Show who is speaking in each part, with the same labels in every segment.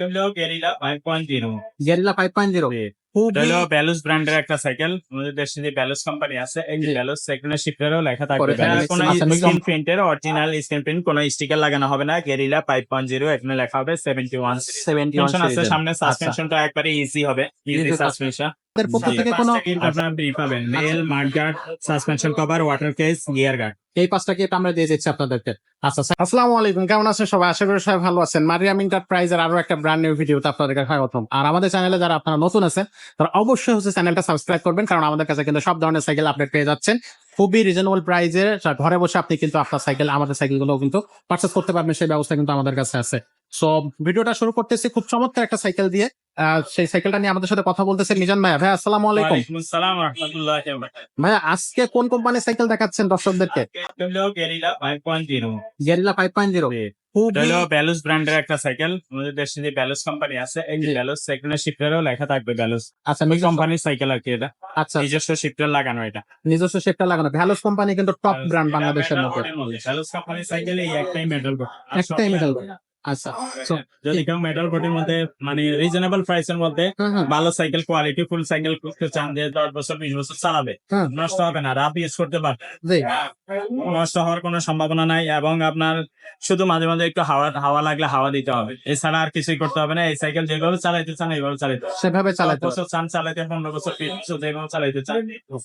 Speaker 1: হলো guerrilla five point zero
Speaker 2: guerrilla five point zero খুব
Speaker 1: এটা হলো ব্যালুস ব্র্যান্ডের একটা সাইকেল আমাদের দেশে যে ব্যালুস কোম্পানি আছে এই
Speaker 2: জি।
Speaker 1: ব্যালুস সাইকেলের শিপটারও লেখা থাকবে।
Speaker 2: করে
Speaker 1: ব্যালুস
Speaker 2: ফেলেছে।
Speaker 1: কোনো
Speaker 2: আচ্ছা,
Speaker 1: স্ক্রিন প্রিন্টের অরিজিনাল স্ক্রিন প্রিন্ট কোনো স্টিকার লাগানো হবে না। গেরিলা ফাইভ পয়েন্ট জিরো এখানে লেখা হবে সেভেন্টি ওয়ান
Speaker 2: সেভেন্টি
Speaker 1: সাসপেনশন আছে সামনে সাসপেনশনটা একবারে ইজি হবে। ইজি সাসপেনশন
Speaker 2: আমাদের পক্ষ থেকে কোনো
Speaker 1: আপনার ব্রি পাবেন। Mail mud suspension cover water case gear guard
Speaker 2: এই পাঁচটা কি আমরা দিয়ে দিচ্ছি আপনাদেরকে। আচ্ছা আসসালামু আলাইকুম। কেমন আছেন সবাই? আশা করি সবাই ভালো আছেন। মারিয়াম এন্টারপ্রাইজের আরও একটা ব্র্যান্ড নিউ ভিডিওতে আপনাদেরকে স্বাগতম। আর আমাদের চ্যানেলে যারা আপনারা নতুন আছেন তারা অবশ্যই হচ্ছে চ্যানেলটা সাবস্ক্রাইব করবেন কারণ আমাদের কাছে কিন্তু সব ধরনের সাইকেল আপডেট পেয়ে যাচ্ছেন। খুবই রিজনেবল প্রাইজে ঘরে বসে আপনি কিন্তু আপনার সাইকেল আমাদের সাইকেলগুলো কিন্তু পার্চেস করতে পারবেন সেই ব্যবস্থা কিন্তু আমাদের কাছে আছে। সো ভিডিওটা শুরু করতেছি খুব চমৎকার একটা সাইকেল দিয়ে। সেই সাইকেলটা নিয়ে আমাদের সাথে কথা বলতেছে মিজান ভাই ভাই আসসালাম আলাইকুম।
Speaker 1: আসসালাম
Speaker 2: ভাই আজকে কোন কোম্পানির সাইকেল দেখাচ্ছেন দর্শকদেরকে?
Speaker 1: গেরিলা 5.0
Speaker 2: গেরিলা
Speaker 1: 5.0 হলো ব্যালুস ব্র্যান্ডের একটা সাইকেল আমাদের দেশে যে ব্যালুস কোম্পানি আছে এই। ব্যালুস সাইকেলের লেখা থাকবে ব্যালুস
Speaker 2: আচ্ছা
Speaker 1: কোম্পানির সাইকেল আর কি এটা।
Speaker 2: আচ্ছা।
Speaker 1: নিজস্ব লাগানো এটা।
Speaker 2: নিজস্ব শিফটার লাগানো। ভ্যালোস কোম্পানি কিন্তু টপ ব্র্যান্ড বাংলাদেশের মধ্যে।
Speaker 1: ব্যালুস কোম্পানির সাইকেল এই একটাই মেডেল
Speaker 2: একটাই মেটাল আচ্ছা
Speaker 1: যদি কেউ মেটাল কোটের মধ্যে মানে রিজনেবল প্রাইসের মধ্যে
Speaker 2: হুম, হুম,
Speaker 1: ভালো সাইকেল কোয়ালিটি ফুল সাইকেল করতে চান যে দশ বছর বিশ বছর চালাবে নষ্ট হবে না রাফ ইউজ করতে পারবে। নষ্ট হওয়ার কোনো সম্ভাবনা নাই এবং আপনার শুধু মাঝে মাঝে একটু হাওয়া হাওয়া লাগলে হাওয়া দিতে হবে। এছাড়া আর কিছুই করতে হবে না এই সাইকেল যেভাবে চালাইতে চান এইভাবে চালাইতে।
Speaker 2: সেভাবে হবে।
Speaker 1: বছর চান চালাইতে পনেরো বছর বিশ বছর যেভাবে চালাইতে চান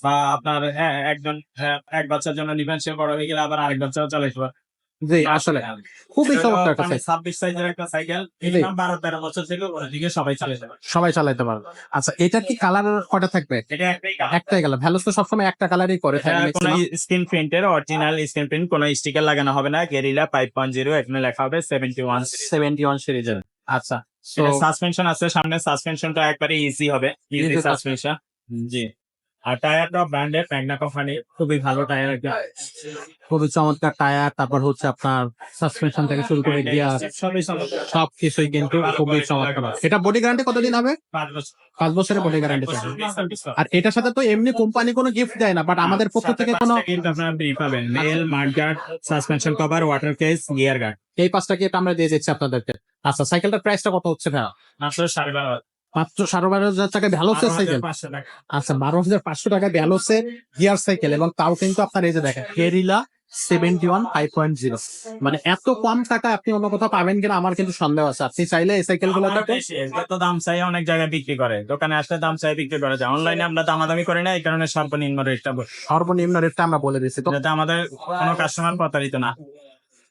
Speaker 1: বা আপনার হ্যাঁ, একজন হ্যাঁ, এক বাচ্চার জন্য নিবেন সে বড় হয়ে গেলে আবার আরেক বাচ্চাও চালাইতে পারে
Speaker 2: জি আসলে খুবই চমৎকার একটা
Speaker 1: ছাব্বিশ সাইজের একটা সাইকেল বারো তেরো বছর থেকে ওদিকে সবাই
Speaker 2: চালাতে পারবে। আচ্ছা এটা কি কালার থাকবে?
Speaker 1: এটা একটাই কালার।
Speaker 2: তো সবসময় একটা কালারই করে থাকে
Speaker 1: কোনো। স্ক্রিন প্রিন্টের অরিজিনাল স্ক্রিন প্রিন্ট কোনো স্টিকার লাগানো হবে না। গেরিলা ফাইভ পয়েন্ট জিরো এখানে লেখা হবে সেভেন্টি ওয়ান
Speaker 2: 71 সিরিজের আচ্ছা
Speaker 1: সাসপেনশন আছে সামনে সাসপেনশনটা একবারে ইজি হবে। ইজি সাসপেনশন জি। আর টায়ারটা ব্র্যান্ডের প্যাগনা কোম্পানি খুবই ভালো টায়ার একটা
Speaker 2: খুবই চমৎকার টায়ার তারপর হচ্ছে আপনার সাসপেনশন থেকে শুরু করে গিয়ার
Speaker 1: সবই সমান।
Speaker 2: সবকিছুই কিন্তু খুবই চমৎকার। এটা বডি গ্যারান্টি কতদিন হবে?
Speaker 1: পাঁচ বছর।
Speaker 2: পাঁচ বছরের বডি গ্যারান্টি
Speaker 1: আর
Speaker 2: এটার সাথে তো এমনি কোম্পানি কোনো গিফট দেয় না বাট আমাদের পক্ষ থেকে কোনো
Speaker 1: পাবেন। Mail mud guard suspension cover water case gear guard
Speaker 2: এই পাঁচটা কি আমরা দিয়ে দিচ্ছি আপনাদেরকে। আচ্ছা সাইকেলটার প্রাইসটা কত হচ্ছে ভাইয়া?
Speaker 1: মাত্র সাড়ে বারো
Speaker 2: মাত্র সাড়ে বারো হাজার টাকা ভ্যালোসের
Speaker 1: বারো
Speaker 2: সাইকেল
Speaker 1: হাজার পাঁচশো টাকা।
Speaker 2: আচ্ছা বারো হাজার পাঁচশো টাকা ভ্যালোসের গিয়ার সাইকেল এবং তাও কিন্তু আপনার এই যে দেখেন seventy one five point zero মানে এত কম টাকা আপনি অন্য কোথাও পাবেন কিনা আমার কিন্তু সন্দেহ আছে। আপনি চাইলে এই
Speaker 1: সাইকেলগুলো তো দাম চাই অনেক জায়গায় বিক্রি করে। দোকানে আসলে দাম চাই বিক্রি করে। যায় অনলাইনে আমরা দামাদামি করি না এই কারণে সর্বনিম্ন রেটটা
Speaker 2: সর্বনিম্ন রেটটা আমরা বলে দিচ্ছি
Speaker 1: যাতে আমাদের কোনো কাস্টমার প্রতারিত না।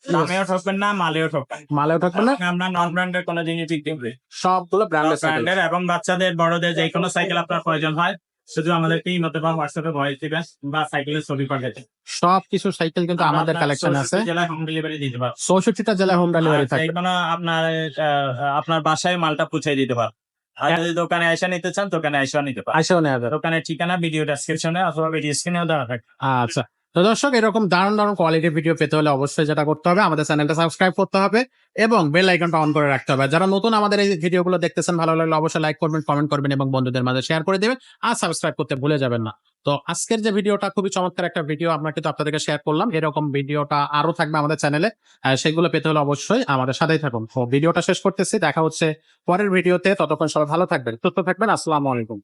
Speaker 1: দামেও ঠকবেন না মালেও ঠকবেন
Speaker 2: মালেও না?
Speaker 1: আমরা নন ব্র্যান্ডের কোনো জিনিস
Speaker 2: সবগুলো ব্র্যান্ডের
Speaker 1: এবং বাচ্চাদের বড়দের যে কোনো সাইকেল আপনার প্রয়োজন হয় শুধু আমাদেরকে ইমোতে বা হোয়াটসঅ্যাপে ভয়েস দিবেন বা সাইকেলের ছবি পাঠাতে।
Speaker 2: সব কিছু সাইকেল কিন্তু আমাদের কালেকশন আছে।
Speaker 1: জেলায় হোম ডেলিভারি দিতে পারব।
Speaker 2: চৌষট্টিটা জেলায় হোম ডেলিভারি থাকে।
Speaker 1: আপনার আপনার বাসায় মালটা পৌঁছে দিতে পারব। আর দোকানে নিতে চান দোকানে নিতে
Speaker 2: নেওয়া
Speaker 1: দোকানের ঠিকানা ভিডিও ডেসক্রিপশনে অথবা ভিডিও স্ক্রিনেও দেওয়া থাকে
Speaker 2: আচ্ছা। তো দর্শক, এরকম দারুণ দারুণ কোয়ালিটির ভিডিও পেতে হলে অবশ্যই যেটা করতে হবে, আমাদের চ্যানেলটা সাবস্ক্রাইব করতে হবে এবং বেল আইকনটা অন করে রাখতে হবে। যারা নতুন আমাদের এই ভিডিওগুলো দেখতেছেন, ভালো লাগলে অবশ্যই লাইক করবেন কমেন্ট করবেন এবং বন্ধুদের মাঝে শেয়ার করে দেবেন আর সাবস্ক্রাইব করতে ভুলে যাবেন না। তো আজকের যে ভিডিওটা খুবই চমৎকার একটা ভিডিও আমরা কিন্তু আপনাদেরকে শেয়ার করলাম। এরকম ভিডিওটা আরও থাকবে আমাদের চ্যানেলে সেগুলো পেতে হলে অবশ্যই আমাদের সাথেই থাকুন। তো ভিডিওটা শেষ করতেছি, দেখা হচ্ছে পরের ভিডিওতে ততক্ষণ সবাই ভালো থাকবেন, সুস্থ থাকবেন, আসসালামু আলাইকুম।